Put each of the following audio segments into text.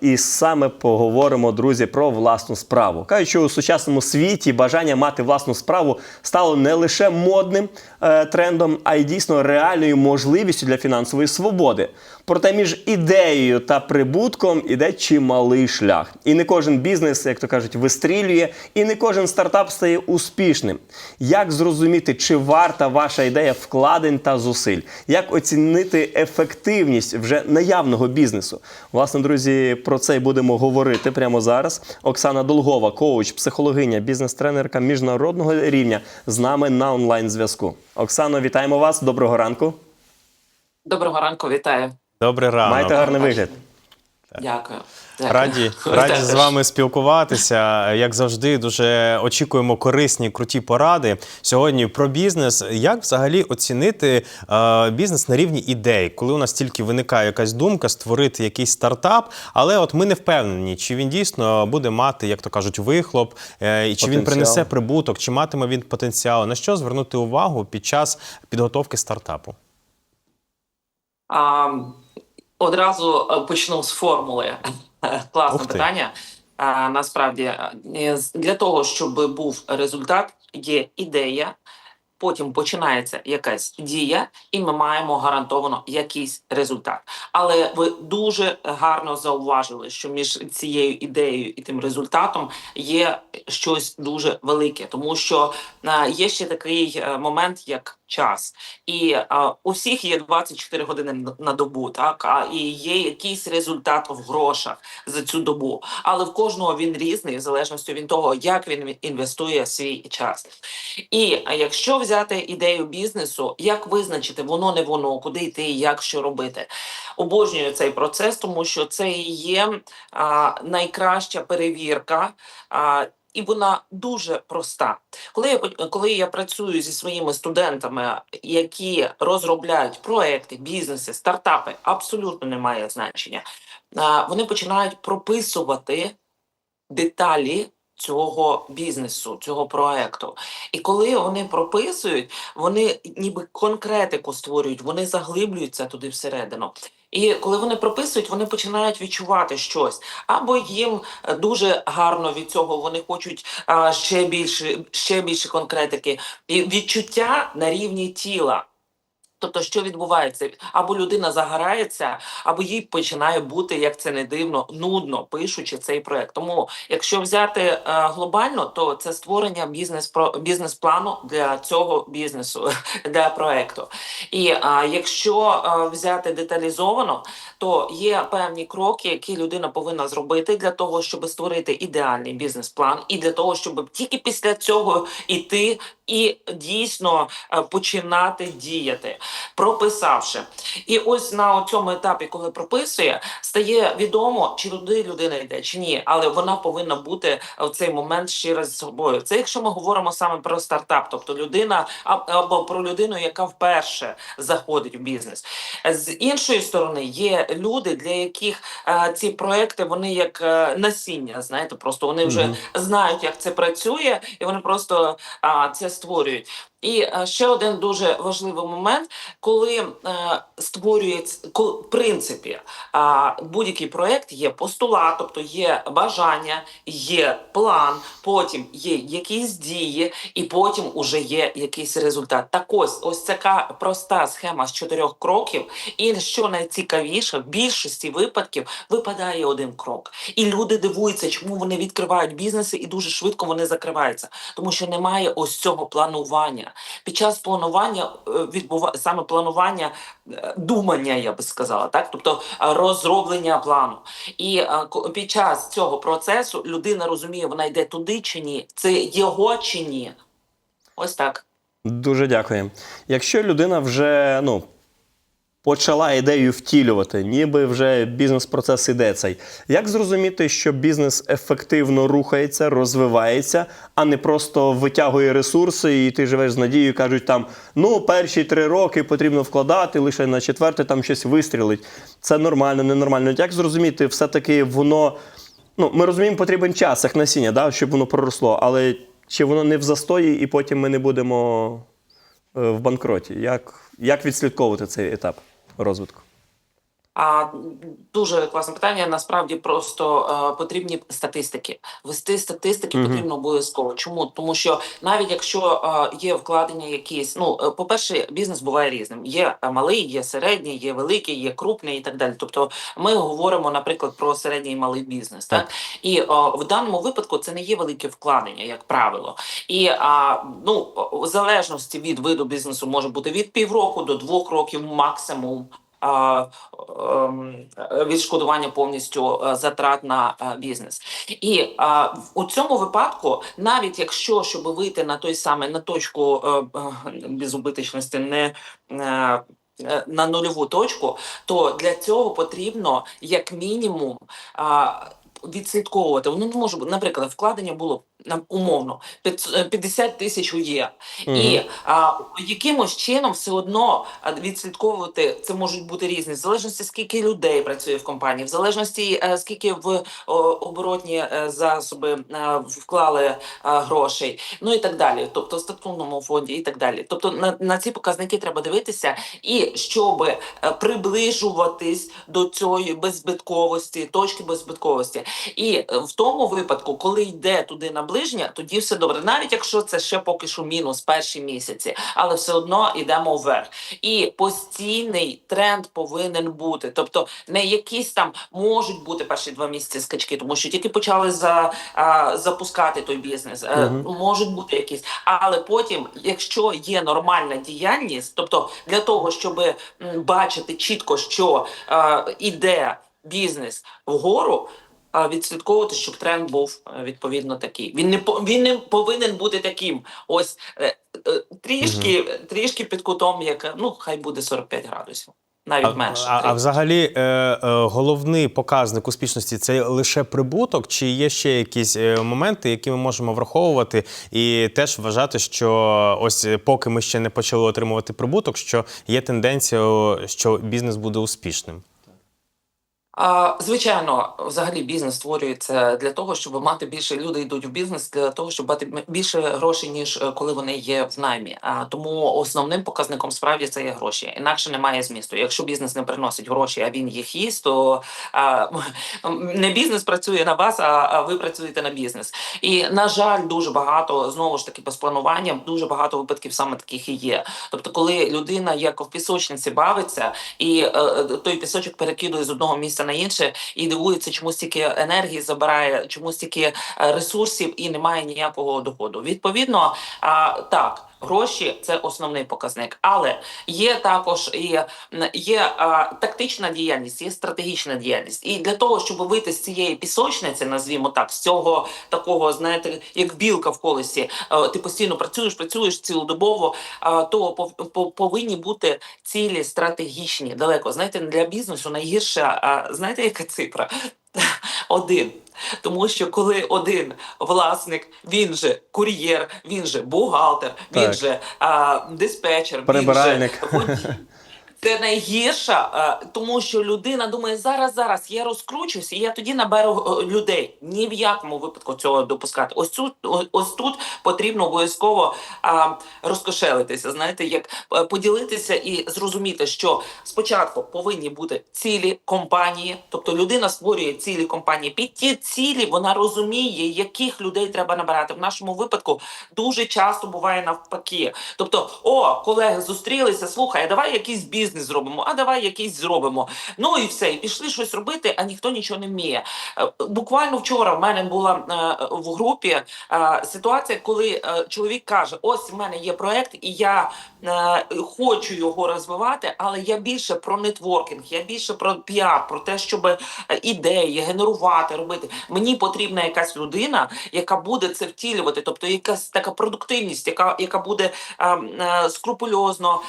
І саме поговоримо, друзі, про власну справу. Кажуть, що у сучасному світі бажання мати власну справу стало не лише модним е, трендом, а й дійсно реальною можливістю для фінансової свободи. Проте між ідеєю та прибутком іде чималий шлях. І не кожен бізнес, як то кажуть, вистрілює, і не кожен стартап стає успішним. Як зрозуміти, чи варта ваша ідея вкладень та зусиль? Як оцінити ефективність вже наявного бізнесу? Власне, друзі, про це й будемо говорити прямо зараз. Оксана Долгова, коуч, психологиня, бізнес-тренерка міжнародного рівня, з нами на онлайн зв'язку. Оксано, вітаємо вас. Доброго ранку. Доброго ранку, вітаю. Добрий ранок. Маєте гарний вигляд. Дякую. Раді, раді з вами спілкуватися. Як завжди, дуже очікуємо корисні, круті поради. Сьогодні про бізнес. Як взагалі оцінити е, бізнес на рівні ідей, коли у нас тільки виникає якась думка створити якийсь стартап, але от ми не впевнені, чи він дійсно буде мати, як то кажуть, вихлоп, е, і чи він принесе прибуток, чи матиме він потенціал. На що звернути увагу під час підготовки стартапу? А, одразу е, почну з формули. Класне питання. А, насправді, е, для того, щоб був результат, є ідея, потім починається якась дія, і ми маємо гарантовано якийсь результат. Але ви дуже гарно зауважили, що між цією ідеєю і тим результатом є щось дуже велике, тому що е, є ще такий е, момент, як час. І а, у всіх є 24 години на- добу, так а і є якийсь результат в грошах за цю добу. Але в кожного він різний, в залежності від того, як він інвестує свій час. І якщо взяти ідею бізнесу, як визначити воно не воно, куди йти, як що робити. Обожнюю цей процес, тому що це і є а, найкраща перевірка. А, і вона дуже проста. Коли я коли я працюю зі своїми студентами, які розробляють проекти, бізнеси, стартапи, абсолютно немає значення. Вони починають прописувати деталі цього бізнесу, цього проекту. І коли вони прописують, вони ніби конкретику створюють, вони заглиблюються туди всередину. І коли вони прописують, вони починають відчувати щось, або їм е, дуже гарно від цього вони хочуть а, ще більше, ще більше конкретики, і відчуття на рівні тіла. Тобто, що відбувається? Або людина загорається, або їй починає бути, як це не дивно, нудно пишучи цей проект. Тому, якщо взяти е, глобально, то це створення бізнес бізнес-плану для цього бізнесу, для проекту. І е, якщо е, взяти деталізовано, то є певні кроки, які людина повинна зробити для того, щоб створити ідеальний бізнес-план, і для того, щоб тільки після цього іти і дійсно е, починати діяти, прописавши. І ось на цьому етапі, коли прописує, стає відомо, чи туди людина йде, чи ні, але вона повинна бути в цей момент щира з собою. Це якщо ми говоримо саме про стартап, тобто людина або про людину, яка вперше заходить в бізнес. З іншої сторони, є люди, для яких е, ці проекти вони як е, насіння, знаєте, просто вони вже знають, як це працює, і вони просто а, це створюють. І е, ще один дуже важливий момент, коли е, створюється ко- в принципі а, будь-який проект є постулат, тобто є бажання, є план, потім є якісь дії, і потім уже є якийсь результат. Так ось ось така проста схема з чотирьох кроків. І що найцікавіше, в більшості випадків випадає один крок, і люди дивуються, чому вони відкривають бізнеси, і дуже швидко вони закриваються, тому що немає ось цього планування. Під час планування відбува саме планування е, думання, я би сказала, так тобто е, розроблення плану. І е, під час цього процесу людина розуміє, вона йде туди чи ні, це його чи ні. Ось так. Дуже дякую. Якщо людина вже ну, почала ідею втілювати, ніби вже бізнес-процес іде цей, як зрозуміти, що бізнес ефективно рухається, розвивається, а не просто витягує ресурси, і ти живеш з надією, кажуть там: ну, перші три роки потрібно вкладати, лише на четверте там щось вистрілить. Це нормально, ненормально. Як зрозуміти, все-таки воно. Ну, ми розуміємо, потрібен час, як насіння, да, щоб воно проросло, але чи воно не в застої, і потім ми не будемо е, в банкроті? Як, як відслідковувати цей етап розвитку? А дуже класне питання. Насправді просто е, потрібні статистики. Вести статистики Мгм. потрібно обов'язково. Чому? Тому що навіть якщо е, є вкладення якісь, ну е, по-перше, бізнес буває різним. Є е, малий, є середній, є великий, є крупний і так далі. Тобто, ми говоримо, наприклад, про середній і малий бізнес. Так, Так. і о, в даному випадку це не є велике вкладення, як правило. І а, ну, в залежності від виду бізнесу може бути від півроку до двох років максимум. Ем, Відшкодування повністю е, затрат на е, бізнес, і у цьому випадку, навіть якщо щоб вийти на той самий на точку е, е, не на нульову точку, то для цього потрібно як мінімум відслідковувати. Воно не може бути, наприклад, вкладення було нам умовно п'ят- е, 50 тисяч у є. І а, якимось чином все одно відслідковувати це можуть бути різні, в залежності скільки людей працює в компанії, в залежності е, скільки в о, оборотні е, засоби вклали грошей, ну і так далі. Тобто в статутному фонді і так далі. Тобто на, на ці показники треба дивитися, і щоб приближуватись до цієї беззбитковості, точки беззбитковості. І е, в тому випадку, коли йде туди наближення, тоді все добре. Навіть якщо це ще поки що мінус перші місяці, але все одно йдемо вверх. І постійний тренд повинен бути. Тобто, не якісь там можуть бути перші два місяці скачки, тому що тільки почали за, а, запускати той бізнес. Мгм. Можуть бути якісь, але потім, якщо є нормальна діяльність, тобто для того, щоб бачити чітко, що е, іде бізнес вгору. Відслідковувати, щоб тренд був е, відповідно такий. Він не він не повинен бути таким. Ось е, е, трішки, трішки під кутом, як ну хай буде 45 градусів, навіть А, менше. а, а взагалі, е, е, головний показник успішності це лише прибуток, чи є ще якісь е, моменти, які ми можемо враховувати, і теж вважати, що ось поки ми ще не почали отримувати прибуток, що є тенденція, що бізнес буде успішним. Звичайно, взагалі бізнес створюється для того, щоб мати більше люди йдуть в бізнес для того, щоб мати більше грошей, ніж е, коли вони є в наймі. А тому основним показником справді це є гроші. Інакше немає змісту. Якщо бізнес не приносить гроші, а він їх їсть, то не бізнес працює на вас, а, а ви працюєте на бізнес. І на жаль, дуже багато знову ж таки без планування, дуже багато випадків саме таких і є. Тобто, коли людина як в пісочниці бавиться, і е, е, той пісочок перекидує з одного місця на інше, і дивується, чому стільки енергії забирає, чому стільки е, ресурсів і немає ніякого доходу. Відповідно, так. Гроші це основний показник, але є також і є а, тактична діяльність, є стратегічна діяльність. І для того, щоб вийти з цієї пісочниці, назвімо так, з цього такого, знаєте, як білка в колесі, е, ти постійно працюєш, працюєш цілодобово, а, то пов- пов- повинні бути цілі стратегічні далеко. Знаєте, для бізнесу найгірша, а, знаєте, яка цифра? Один. Тому що коли один власник, він же кур'єр, він же бухгалтер, він Так. же а, диспетчер, він же водій. Це найгірша, е, тому що людина думає, зараз, зараз я розкручусь, і я тоді наберу е, людей. Ні в якому випадку цього допускати. Ось тут, ось тут потрібно обов'язково розкошелитися. Знаєте, як е, поділитися і зрозуміти, що спочатку повинні бути цілі компанії, тобто людина створює цілі компанії. Під ті цілі вона розуміє, яких людей треба набирати. В нашому випадку дуже часто буває навпаки. Тобто, о, колеги зустрілися, слухай, давай якийсь бізнес зробимо, а давай якийсь зробимо. Ну і все, і пішли щось робити, а ніхто нічого не вміє. Е, Буквально вчора в мене була е, в групі е, ситуація, коли чоловік каже: ось в мене є проект, і я хочу його розвивати, але я більше про нетворкінг, я більше про піар, про те, щоб ідеї генерувати, робити. Мені потрібна якась людина, яка буде це втілювати, тобто якась така продуктивність, яка, яка буде е, е, скрупульозно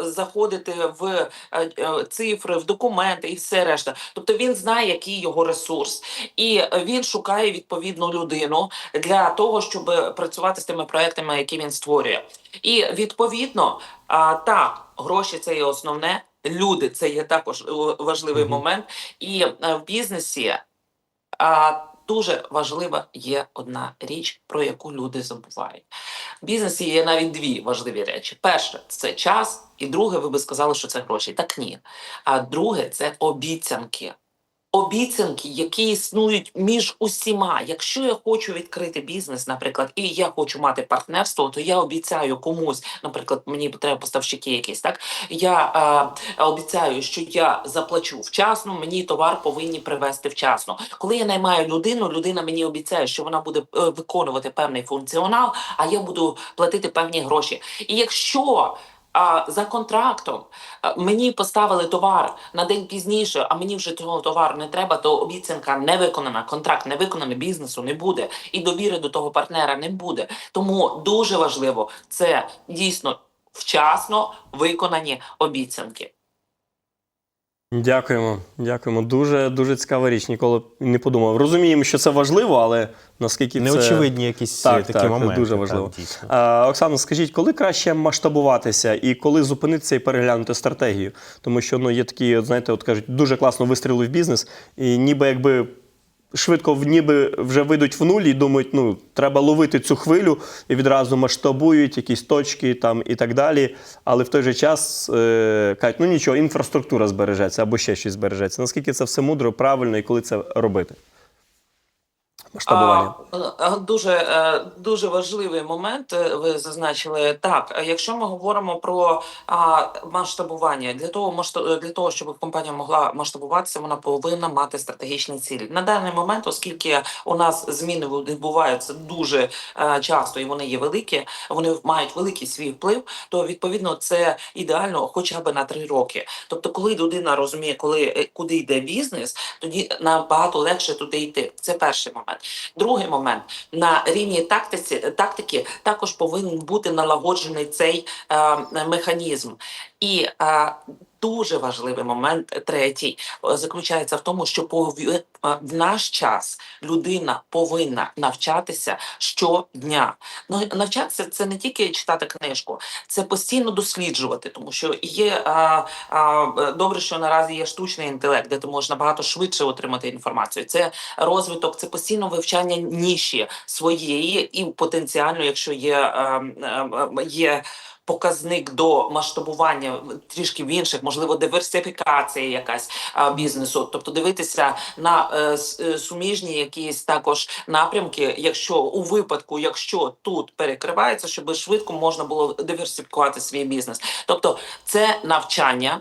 заходити в е, е, цифри, в документи і все решта. Тобто він знає, який його ресурс, і він шукає відповідну людину для того, щоб працювати з тими проектами, які він створює. І відповідно, так, гроші це є основне. Люди це є також е, важливий Мгм. момент, і в бізнесі а, дуже важлива є одна річ, про яку люди забувають. В бізнесі є навіть дві важливі речі: перше це час, і друге, ви би сказали, що це гроші. Так ні. А друге це обіцянки. Обіцянки, які існують між усіма. Якщо я хочу відкрити бізнес, наприклад, і я хочу мати партнерство, то я обіцяю комусь, наприклад, мені треба поставщики якісь, так я е, обіцяю, що я заплачу вчасно, мені товар повинні привезти вчасно. Коли я наймаю людину, людина мені обіцяє, що вона буде е, виконувати певний функціонал, а я буду платити певні гроші. І якщо а, за контрактом мені поставили товар на день пізніше, а мені вже цього товару не треба, то обіцянка не виконана, контракт не виконаний, бізнесу не буде, і довіри до того партнера не буде. Тому дуже важливо це дійсно вчасно виконані обіцянки. Дякуємо, дякуємо. Дуже дуже цікава річ. Ніколи не подумав. Розуміємо, що це важливо, але наскільки це Неочевидні якісь Так, такі так, моменти. дуже важливо. А, Оксана, скажіть, коли краще масштабуватися і коли зупинитися і переглянути стратегію? Тому що ну, є такі, от, знаєте, от кажуть, дуже класно вистрілив бізнес, і ніби якби. Швидко ніби вже вийдуть в нуль і думають, ну треба ловити цю хвилю і відразу масштабують якісь точки там і так далі. Але в той же час е, кажуть, ну нічого, інфраструктура збережеться або ще щось збережеться. Наскільки це все мудро, правильно і коли це робити? Масштабування. А, е, Дуже, е, дуже важливий момент. е, Ви зазначили так. Якщо ми говоримо про масштабування, для того для того, щоб компанія могла масштабуватися, вона повинна мати стратегічні цілі. На даний момент, оскільки у нас зміни відбуваються дуже часто і вони є великі, вони мають великий свій вплив, то відповідно це ідеально хоча б на три роки. Тобто, коли людина розуміє, коли куди йде бізнес, тоді набагато легше туди йти. Це перший момент. Другий момент на рівні тактиці тактики також повинен бути налагоджений цей е, механізм. І е, дуже важливий момент, третій, е, заключається в тому, що пові- е, в наш час людина повинна навчатися щодня. Ну навчатися це не тільки читати книжку, це постійно досліджувати, тому що є а, а, е, добре, що наразі є штучний інтелект, де ти можеш набагато швидше отримати інформацію. Це розвиток, це постійно вивчання ніші своєї і потенціально, якщо є, е, е, е, є показник до масштабування трішки в інших, можливо, диверсифікація якась а, бізнесу, тобто дивитися на е, е, суміжні якісь також напрямки, якщо у випадку, якщо тут перекривається, щоб швидко можна було диверсифікувати свій бізнес. Тобто, це навчання.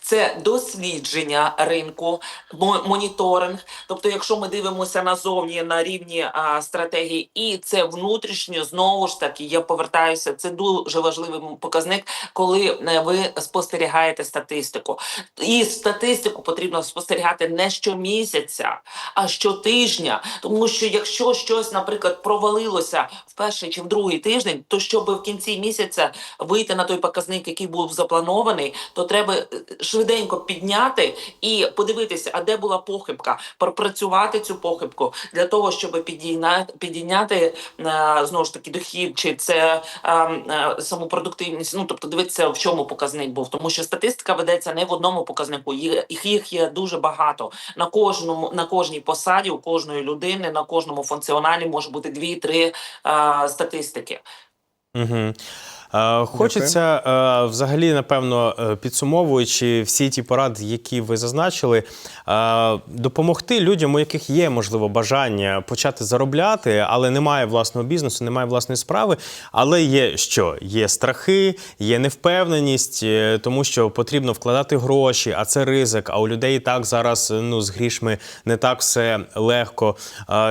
Це дослідження ринку, мо- моніторинг. Тобто, якщо ми дивимося назовні на рівні а, стратегії, і це внутрішньо знову ж таки, я повертаюся. Це дуже важливий показник, коли е, ви спостерігаєте статистику. І статистику потрібно спостерігати не щомісяця, а щотижня. Тому що якщо щось, наприклад, провалилося в перший чи в другий тиждень, то щоб в кінці місяця вийти на той показник, який був запланований, то треба е, швиденько підняти і подивитися, а де була похибка, пропрацювати цю похибку для того, щоб підійняти, підійняти е, знову ж таки дохід, чи це е, е, самопродуктивність. Ну тобто дивитися, в чому показник був, тому що статистика ведеться не в одному показнику. Їх їх- є дуже багато. На кожному на кожній посаді, у кожної людини, на кожному функціоналі може бути дві-три статистики. Угу. Е, хочеться е, взагалі, напевно, е, підсумовуючи всі ті поради, які ви зазначили, допомогти людям, у яких є можливо бажання почати заробляти, але немає власного бізнесу, немає власної справи. Але є що? Є страхи, є невпевненість, тому що потрібно вкладати гроші, а це ризик. А у людей і так зараз ну з грішми не так все легко.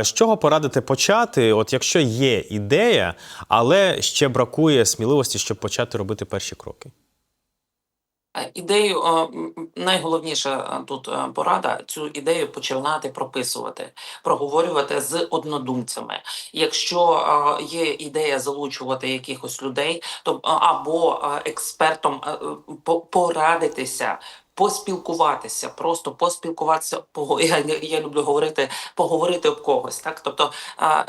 З чого порадити почати? От якщо є ідея, але ще бракує сміливості, щоб почати робити перші кроки. Е, Ідею найголовніша е, тут е, порада цю ідею починати прописувати, проговорювати з однодумцями. Якщо є ідея залучувати якихось людей, то або експертом по- порадитися Поспілкуватися, просто поспілкуватися, я, я люблю говорити, поговорити об когось, так? Тобто а,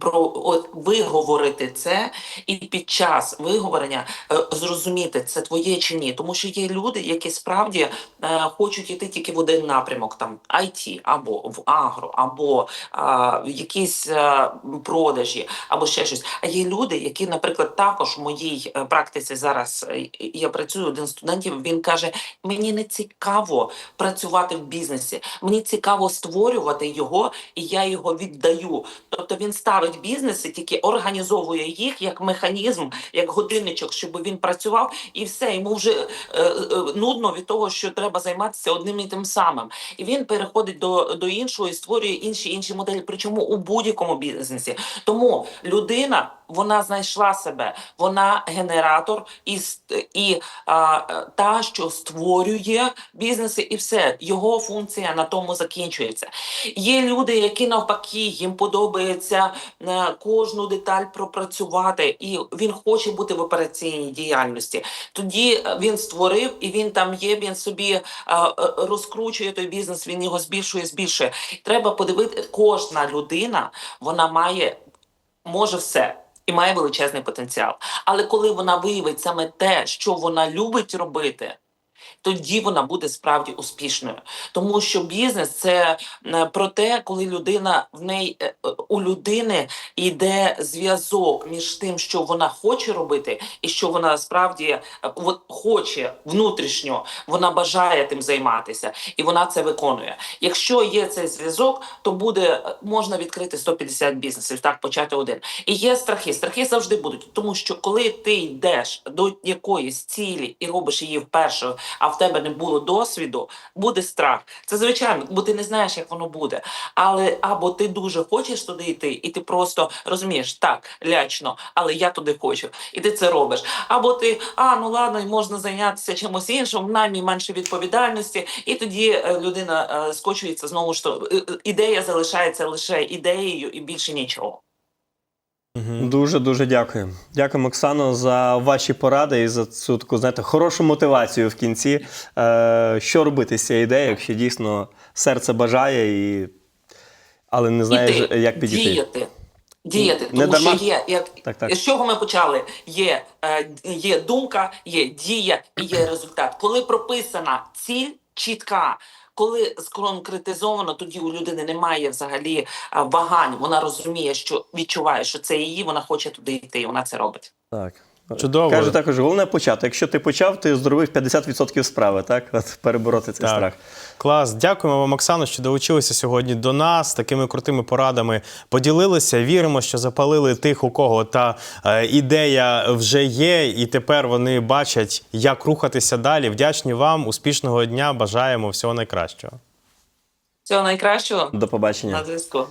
про от, виговорити це, і під час виговорення е, зрозуміти, це твоє чи ні. Тому що є люди, які справді е, хочуть йти тільки в один напрямок, там IT, або в агро, або а, в якісь е, продажі, або ще щось. А є люди, які, наприклад, також в моїй практиці зараз я працюю. Один з студентів він каже: мені не цікаво працювати в бізнесі, мені цікаво створювати його, і я його віддаю. Тобто він ставить бізнеси, тільки організовує їх як механізм, як годинничок, щоб він працював, і все йому вже е, е, нудно від того, що треба займатися одним і тим самим. І він переходить до, до іншого і створює інші інші моделі, причому у будь-якому бізнесі. Тому людина вона знайшла себе, вона генератор і, і а, е, та, що створює бізнеси, і все його функція на тому закінчується. Є люди, які навпаки їм подобається е, кожну деталь пропрацювати, і він хоче бути в операційній діяльності. Тоді е, він створив, і він там є. Він собі е, розкручує той бізнес, він його збільшує, збільшує. Треба подивити, кожна людина вона має може все. І має величезний потенціал. Але коли вона виявить саме те, що вона любить робити, тоді вона буде справді успішною. Тому що бізнес це е, про те, коли людина в неї е, е, у людини йде зв'язок між тим, що вона хоче робити, і що вона справді хоче внутрішньо, вона бажає тим займатися, і вона це виконує. Якщо є цей зв'язок, то буде можна відкрити 150 бізнесів, так почати один. І є страхи. Страхи завжди будуть, тому що коли ти йдеш до якоїсь цілі і робиш її вперше, а в тебе не було досвіду, буде страх. Це звичайно, бо ти не знаєш, як воно буде. Але або ти дуже хочеш туди йти, і ти просто розумієш, так лячно, але я туди хочу, і ти це робиш. Або ти а ну ладно, і можна зайнятися чимось іншим, наймі менше відповідальності, і тоді е, людина е, скочується знову ж то е, ідея залишається лише ідеєю і більше нічого. Дуже дуже дякую. Дякую, Оксано, за ваші поради і за цю таку, знаєте, хорошу мотивацію в кінці. Е, що робити з цією ідеєю, якщо дійсно серце бажає, і... але не знаєш, Іти, як підійти. Діяти. Діяти, тому дарма- що є, як Так, так. з чого ми почали? Є, е, є думка, є дія і є результат. Коли прописана ціль чітка, коли сконкретизовано, тоді у людини немає взагалі вагань. Вона розуміє, що відчуває, що це її, вона хоче туди йти, і вона це робить. Так. Чудово. Каже також, головне почати. Якщо ти почав, ти зробив 50% справи, так? От перебороти цей Так. страх. Клас, дякуємо вам, Оксано, що долучилися сьогодні до нас. Такими крутими порадами поділилися. Віримо, що запалили тих, у кого та е, ідея вже є, і тепер вони бачать, як рухатися далі. Вдячні вам, успішного дня. Бажаємо всього найкращого. Всього найкращого До побачення. на зв'язку.